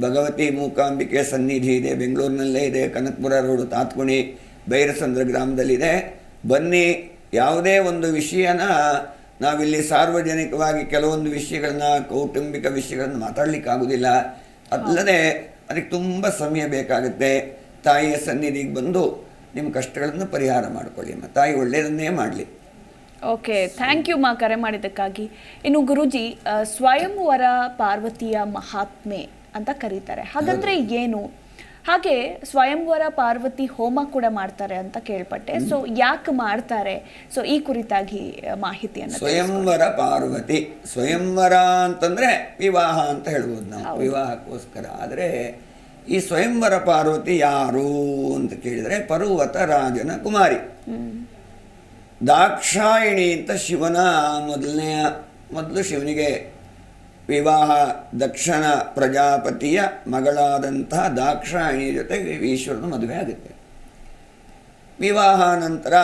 ಭಗವತಿ ಮೂಕಾಂಬಿಕೆ ಸನ್ನಿಧಿ ಇದೆ, ಬೆಂಗಳೂರಿನಲ್ಲೇ ಇದೆ, ಕನಕಪುರ ರೋಡು ತಾತ್ಕುಣಿ ಬೈರಸಂದ್ರ ಗ್ರಾಮದಲ್ಲಿದೆ. ಬನ್ನಿ, ಯಾವುದೇ ಒಂದು ವಿಷಯನ ನಾವಿಲ್ಲಿ ಸಾರ್ವಜನಿಕವಾಗಿ ಕೆಲವೊಂದು ವಿಷಯಗಳನ್ನ, ಕೌಟುಂಬಿಕ ವಿಷಯಗಳನ್ನು ಮಾತಾಡಲಿಕ್ಕಾಗೋದಿಲ್ಲ. ಅಲ್ಲದೆ, ಅದಕ್ಕೆ ತುಂಬ ಸಮಯ ಬೇಕಾಗುತ್ತೆ. ತಾಯಿಯ ಸನ್ನಿಧಿಗೆ ಬಂದು ನಿಮ್ಮ ಕಷ್ಟಗಳನ್ನು ಪರಿಹಾರ ಮಾಡಿಕೊಳ್ಳಿ ಅಮ್ಮ ತಾಯಿ ಒಳ್ಳೆಯದನ್ನೇ ಮಾಡಲಿ. ಓಕೆ, ಥ್ಯಾಂಕ್ ಯು ಮಾ ಕರೆ ಮಾಡಿದ್ದಕ್ಕಾಗಿ. ಇನ್ನು ಗುರುಜಿ ಸ್ವಯಂವರ ಪಾರ್ವತಿಯ ಮಹಾತ್ಮೆ ಅಂತ ಕರೀತಾರೆ. ಹಾಗಂದ್ರೆ ಏನು? ಹಾಗೆ ಸ್ವಯಂವರ ಪಾರ್ವತಿ ಹೋಮ ಕೂಡ ಮಾಡ್ತಾರೆ ಅಂತ ಕೇಳ್ಪಟ್ಟೆ. ಸೊ ಯಾಕೆ ಮಾಡ್ತಾರೆ? ಸೊ ಈ ಕುರಿತಾಗಿ ಮಾಹಿತಿಯನ್ನು ಸ್ವಯಂವರ ಪಾರ್ವತಿ. ಸ್ವಯಂವರ ಅಂತಂದ್ರೆ ವಿವಾಹ ಅಂತ ಹೇಳ್ಬೋದು ನಾವು. ವಿವಾಹಕ್ಕೋಸ್ಕರ. ಆದರೆ ಈ ಸ್ವಯಂವರ ಪಾರ್ವತಿ ಯಾರು ಅಂತ ಕೇಳಿದರೆ ಪರ್ವತ ರಾಜನ ಕುಮಾರಿ. ದಾಕ್ಷಾಯಿಣಿ ಅಂತ ಶಿವನ ಮೊದಲನೆಯ ಮೊದಲು ಶಿವನಿಗೆ ವಿವಾಹ ದಕ್ಷಿಣ ಪ್ರಜಾಪತಿಯ ಮಗಳಾದಂತಹ ದಾಕ್ಷಾಯಿಣಿ ಜೊತೆಗೆ ಈಶ್ವರನ ಮದುವೆ ಆಗುತ್ತೆ. ವಿವಾಹ ನಂತರ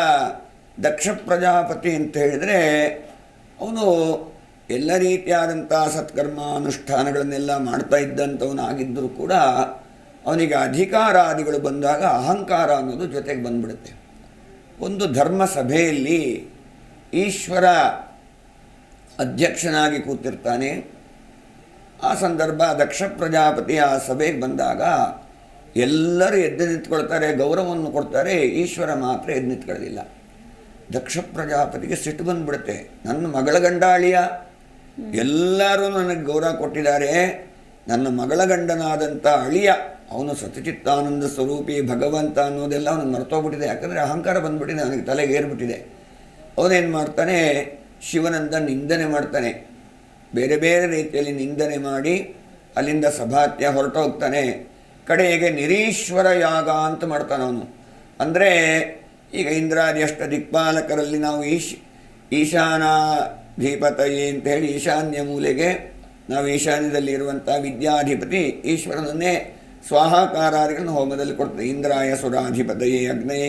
ದಕ್ಷ ಪ್ರಜಾಪತಿ ಅಂತ ಹೇಳಿದರೆ ಅವನು ಎಲ್ಲ ರೀತಿಯಾದಂಥ ಸತ್ಕರ್ಮ ಅನುಷ್ಠಾನಗಳನ್ನೆಲ್ಲ ಮಾಡ್ತಾ ಇದ್ದಂಥವನಾಗಿದ್ದರೂ ಕೂಡ ಅವನಿಗೆ ಅಧಿಕಾರಾದಿಗಳು ಬಂದಾಗ ಅಹಂಕಾರ ಅನ್ನೋದು ಜೊತೆಗೆ ಬಂದ್ಬಿಡುತ್ತೆ. ಒಂದು ಧರ್ಮ ಸಭೆಯಲ್ಲಿ ಈಶ್ವರ ಅಧ್ಯಕ್ಷನಾಗಿ ಕೂತಿರ್ತಾನೆ. ಆ ಸಂದರ್ಭ ದಕ್ಷ ಪ್ರಜಾಪತಿ ಆ ಸಭೆಗೆ ಬಂದಾಗ ಎಲ್ಲರೂ ಎದ್ದು ನಿಂತ್ಕೊಳ್ತಾರೆ, ಗೌರವವನ್ನು ಕೊಡ್ತಾರೆ, ಈಶ್ವರ ಮಾತ್ರ ಎದ್ದು ನಿಂತ್ಕೊಳ್ಳೋದಿಲ್ಲ. ದಕ್ಷ ಪ್ರಜಾಪತಿಗೆ ಸಿಟ್ಟು ಬಂದ್ಬಿಡುತ್ತೆ. ನನ್ನ ಮಗಳ ಗಂಡಾಳಿಯ. ಎಲ್ಲರೂ ನನಗೆ ಗೌರವ ಕೊಟ್ಟಿದ್ದಾರೆ. ನನ್ನ ಮಗಳ ಗಂಡನಾದಂಥ ಅಳಿಯ, ಅವನು ಸತಚಿತ್ತಾನಂದ ಸ್ವರೂಪಿ, ಭಗವಂತ ಅನ್ನೋದೆಲ್ಲ ಅವನು ಮರ್ತೋಗ್ಬಿಟ್ಟಿದೆ. ಯಾಕಂದರೆ ಅಹಂಕಾರ ಬಂದ್ಬಿಟ್ಟಿದೆ ಅವನಿಗೆ ತಲೆಗೆ ಏರ್ಬಿಟ್ಟಿದೆ ಅವನೇನು ಮಾಡ್ತಾನೆ? ಶಿವನಂದ ನಿಂದನೆ ಮಾಡ್ತಾನೆ. ಬೇರೆ ಬೇರೆ ರೀತಿಯಲ್ಲಿ ನಿಂದನೆ ಮಾಡಿ ಅಲ್ಲಿಂದ ಸಭಾತ್ಯ ಹೊರಟೋಗ್ತಾನೆ ಕಡೆಗೆ ನಿರೀಶ್ವರ ಯಾಗ ಅಂತ ಮಾಡ್ತಾನೆ ಅವನು. ಅಂದರೆ ಈಗ ಇಂದ್ರಾದಿ ಅಷ್ಟ ದಿಕ್ಪಾಲಕರಲ್ಲಿ ನಾವು ಈಶ್ ಈಶಾನಾಧಿಪತಯೇ ಅಂತ ಹೇಳಿ ಈಶಾನ್ಯ ಮೂಲೆಗೆ ನಾವು ಈಶಾನ್ಯದಲ್ಲಿ ಇರುವಂಥ ವಿದ್ಯಾಧಿಪತಿ ಈಶ್ವರನನ್ನೇ ಸ್ವಾಹಾಕಾರಾದಿಗಳನ್ನು ಹೋಮದಲ್ಲಿ ಕೊಡ್ತದೆ. ಇಂದ್ರಾಯ ಸುರಾಧಿಪತಯೇ ಅಗ್ನಯೇ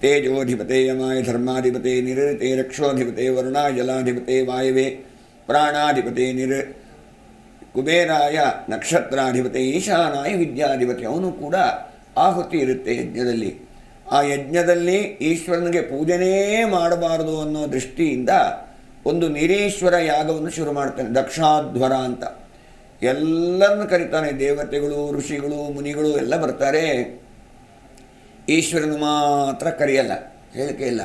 ತೇಜೋಧಿಪತೆ ಯಮಾಯ ಧರ್ಮಾಧಿಪತೆ ನಿರತೆ ರಕ್ಷೋಧಿಪತೆ ವರುಣಾಯ ಜಲಾಧಿಪತೆ ವಾಯವೆ ಪ್ರಾಣಾಧಿಪತೆ ನಿರ್. ಕುಬೇರಾಯ ನಕ್ಷತ್ರಾಧಿಪತಿ ಈಶಾನಾಯ ವಿದ್ಯಾಧಿಪತಿ, ಅವನು ಕೂಡ ಆಹುತಿ ಇರುತ್ತೆ ಯಜ್ಞದಲ್ಲಿ. ಆ ಯಜ್ಞದಲ್ಲಿ ಈಶ್ವರನಿಗೆ ಪೂಜೆನೇ ಮಾಡಬಾರದು ಅನ್ನೋ ದೃಷ್ಟಿಯಿಂದ ಒಂದು ನಿರೀಶ್ವರ ಯಾಗವನ್ನು ಶುರು ಮಾಡ್ತಾನೆ, ದಕ್ಷಾಧ್ವರ ಅಂತ. ಎಲ್ಲರನ್ನು ಕರೀತಾನೆ, ದೇವತೆಗಳು, ಋಷಿಗಳು, ಮುನಿಗಳು ಎಲ್ಲ ಬರ್ತಾರೆ. ಈಶ್ವರನ ಮಾತ್ರ ಕರೆಯಲ್ಲ, ಹೇಳಿಕೆ ಇಲ್ಲ.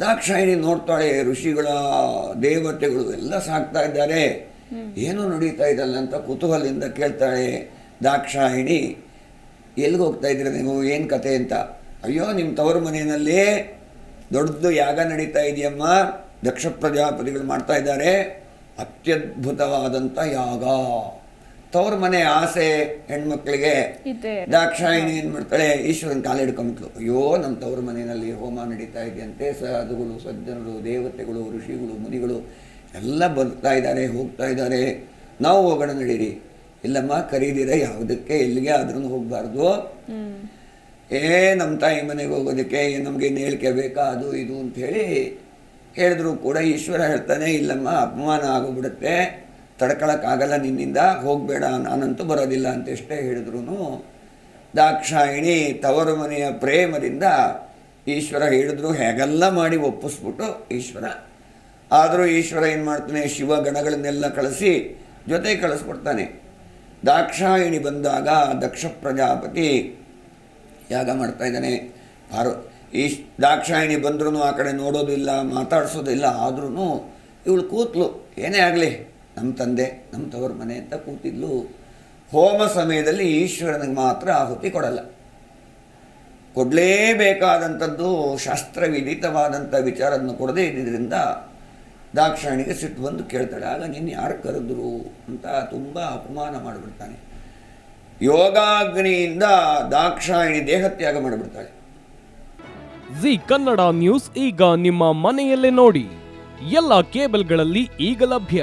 ದಾಕ್ಷಾಯಿಣಿ ನೋಡ್ತಾಳೆ ಋಷಿಗಳ ದೇವತೆಗಳು ಎಲ್ಲ ಸಾಕ್ತಾ ಇದ್ದಾರೆ. ಏನು ನಡೀತಾ ಇದ್ದಲ್ಲ ಅಂತ ಕುತೂಹಲದಿಂದ ಕೇಳ್ತಾಳೆ ದಾಕ್ಷಾಯಿಣಿ. ಎಲ್ಲಿಗೆ ಹೋಗ್ತಾ ಇದ್ದೀರ ನೀವು? ಏನು ಕತೆ ಅಂತ? ಅಯ್ಯೋ ನಿಮ್ಮ ತವರು ಮನೆಯಲ್ಲಿ ದೊಡ್ಡದು ಯಾಗ ನಡೀತಾ ಇದೆಯಮ್ಮ. ದಕ್ಷ ಪ್ರಜಾಪತಿಗಳು ಮಾಡ್ತಾ ಇದ್ದಾರೆ. ಅತ್ಯದ್ಭುತವಾದಂಥ ಯಾಗ. ತವ್ರ ಮನೆ ಆಸೆ ಹೆಣ್ಮಕ್ಳಿಗೆ ದಾಕ್ಷಾಯಿಣಿ ಏನ್ ಮಾಡ್ತಾಳೆ ಈಶ್ವರನ ಕಾಲ ಹಿಡ್ಕೊಂಬಿಟ್ಲು ಅಯ್ಯೋ ನಮ್ಮ ತವ್ರ ಮನೆಯಲ್ಲಿ ಹೋಮ ನಡೀತಾ ಇದೆಯಂತೆ ಸಾಧುಗಳು ಸಜ್ಜನರು ದೇವತೆಗಳು ಋಷಿಗಳು ಮುನಿಗಳು ಎಲ್ಲ ಬರ್ತಾ ಇದ್ದಾರೆ ಹೋಗ್ತಾ ಇದ್ದಾರೆ. ನಾವು ಹೋಗೋಣ ನಡೀರಿ. ಇಲ್ಲಮ್ಮ ಕರೀದಿರ ಯಾವುದಕ್ಕೆ ಎಲ್ಲಿಗೆ ಆದ್ರೂ ಹೋಗ್ಬಾರ್ದು. ಏ ನಮ್ಮ ತಾಯಿ ಮನೆಗೆ ಹೋಗೋದಕ್ಕೆ ನಮಗೆ ಹೇಳ್ಕೆ ಬೇಕಾ ಅದು ಇದು ಅಂತ ಹೇಳಿ ಹೇಳಿದ್ರು ಕೂಡ ಈಶ್ವರ ಹೇಳ್ತಾನೆ ಇಲ್ಲಮ್ಮ ಅಪಮಾನ ಆಗೋಗ್ಬಿಡುತ್ತೆ. ತಡ್ಕೊಳಕ್ಕಾಗಲ್ಲ ನಿನ್ನಿಂದ, ಹೋಗಬೇಡ ನಾನಂತೂ ಬರೋದಿಲ್ಲ ಅಂತ ಎಷ್ಟೇ ಹೇಳಿದ್ರು ದಾಕ್ಷಾಯಿಣಿ ತವರು ಮನೆಯ ಪ್ರೇಮದಿಂದ ಈಶ್ವರ ಹೇಳಿದ್ರು, ಹೇಗೆಲ್ಲ ಮಾಡಿ ಒಪ್ಪಿಸ್ಬಿಟ್ಟು ಈಶ್ವರ. ಆದರೂ ಈಶ್ವರ ಏನು ಮಾಡ್ತಾನೆ, ಶಿವ ಗಣಗಳನ್ನೆಲ್ಲ ಕಳಿಸಿ ಜೊತೆ ಕಳಿಸ್ಕೊಡ್ತಾನೆ. ದಾಕ್ಷಾಯಿಣಿ ಬಂದಾಗ ದಕ್ಷ ಪ್ರಜಾಪತಿ ಯಾಗ ಮಾಡ್ತಾ ಇದ್ದಾನೆ. ಪಾರ್ವ ಈ ದಾಕ್ಷಾಯಿಣಿ ಬಂದ್ರೂ ಆ ಕಡೆ ನೋಡೋದಿಲ್ಲ, ಮಾತಾಡಿಸೋದಿಲ್ಲ ಆದ್ರೂ ಇವಳು ಕೂತ್ಲು, ಏನೇ ಆಗಲಿ. ನಮ್ಮ ತಂದೆ ನಮ್ಮ ತವರು ಮನೆ ಅಂತ ಕೂತಿದ್ಲು. ಹೋಮ ಸಮಯದಲ್ಲಿ ಈಶ್ವರನಿಗೆ ಮಾತ್ರ ಆಹುತಿ ಕೊಡಲ್ಲ. ಕೊಡಲೇಬೇಕಾದಂಥದ್ದು ಶಾಸ್ತ್ರವಿದಿತವಾದಂಥ ವಿಚಾರವನ್ನು ಕೊಡದೇ ಇದ್ದಿದ್ದರಿಂದ ದಾಕ್ಷಾಯಣಿಗೆ ಸಿಟ್ಟು ಬಂದು ಕೇಳ್ತಾಳೆ, ಆಗ ನೀನು ಯಾರು ಕರೆದ್ರು? ಅಂತ ತುಂಬ ಅಪಮಾನ ಮಾಡಿಬಿಡ್ತಾನೆ. ಯೋಗಾಗ್ನಿಯಿಂದ ದಾಕ್ಷಾಯಿಣಿ ದೇಹತ್ಯಾಗ ಮಾಡಿಬಿಡ್ತಾಳೆ. ಜಿ ಕನ್ನಡ ನ್ಯೂಸ್ ಈಗ ನಿಮ್ಮ ಮನೆಯಲ್ಲೇ ನೋಡಿ. ಎಲ್ಲ ಕೇಬಲ್ಗಳಲ್ಲಿ ಈಗ ಲಭ್ಯ.